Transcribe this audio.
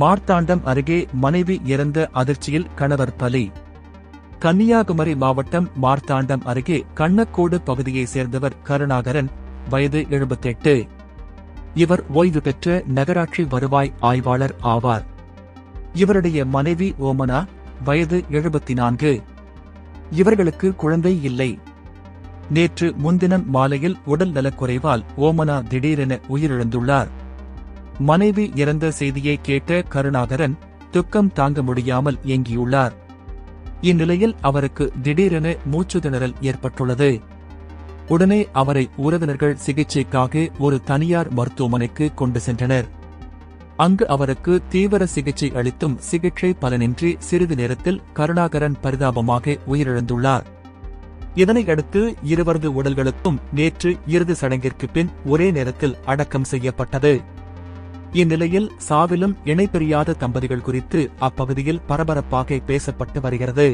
மார்த்தாண்டம் அருகே மனைவி இறந்த அதிர்ச்சியில் கணவர் பலி கன்னியாகுமரி மாவட்டம் மார்த்தாண்டம் அருகே கண்ணக்கோடு பகுதியைச் சேர்ந்தவர் கருணாகரன் வயது எழுபத்தெட்டு. இவர் ஓய்வு பெற்ற நகராட்சி வருவாய் ஆய்வாளர் ஆவார். இவருடைய மனைவி ஓமனா வயது எழுபத்தி நான்கு இவர்களுக்கு குழந்தை இல்லை. நேற்று முன்தினம் மாலையில் உடல் நலக்குறைவால் ஓமனா திடீரென உயிரிழந்துள்ளார். மனைவி இறந்த செய்தியை கேட்ட கருணாகரன் துக்கம் தாங்க முடியாமல் ஏங்கியுள்ளார். இந்நிலையில் அவருக்கு திடீரென மூச்சு திணறல் ஏற்பட்டுள்ளது. உடனே அவரை உறவினர்கள் சிகிச்சைக்காக ஒரு தனியார் மருத்துவமனைக்கு கொண்டு சென்றனர். அங்கு அவருக்கு தீவிர சிகிச்சை அளித்தும் சிகிச்சை பலனின்றி சிறிது நேரத்தில் கருணாகரன் பரிதாபமாக உயிரிழந்துள்ளார். இதனையடுத்து இருவரது உடல்களுக்கும் நேற்று இறுதி சடங்கிற்கு பின் ஒரே நேரத்தில் அடக்கம் செய்யப்பட்டது. இந்நிலையில் சாவிலும் இணைபிரியாத தம்பதிகள் குறித்து அப்பகுதியில் பரபரப்பாக பேசப்பட்டு வருகிறது.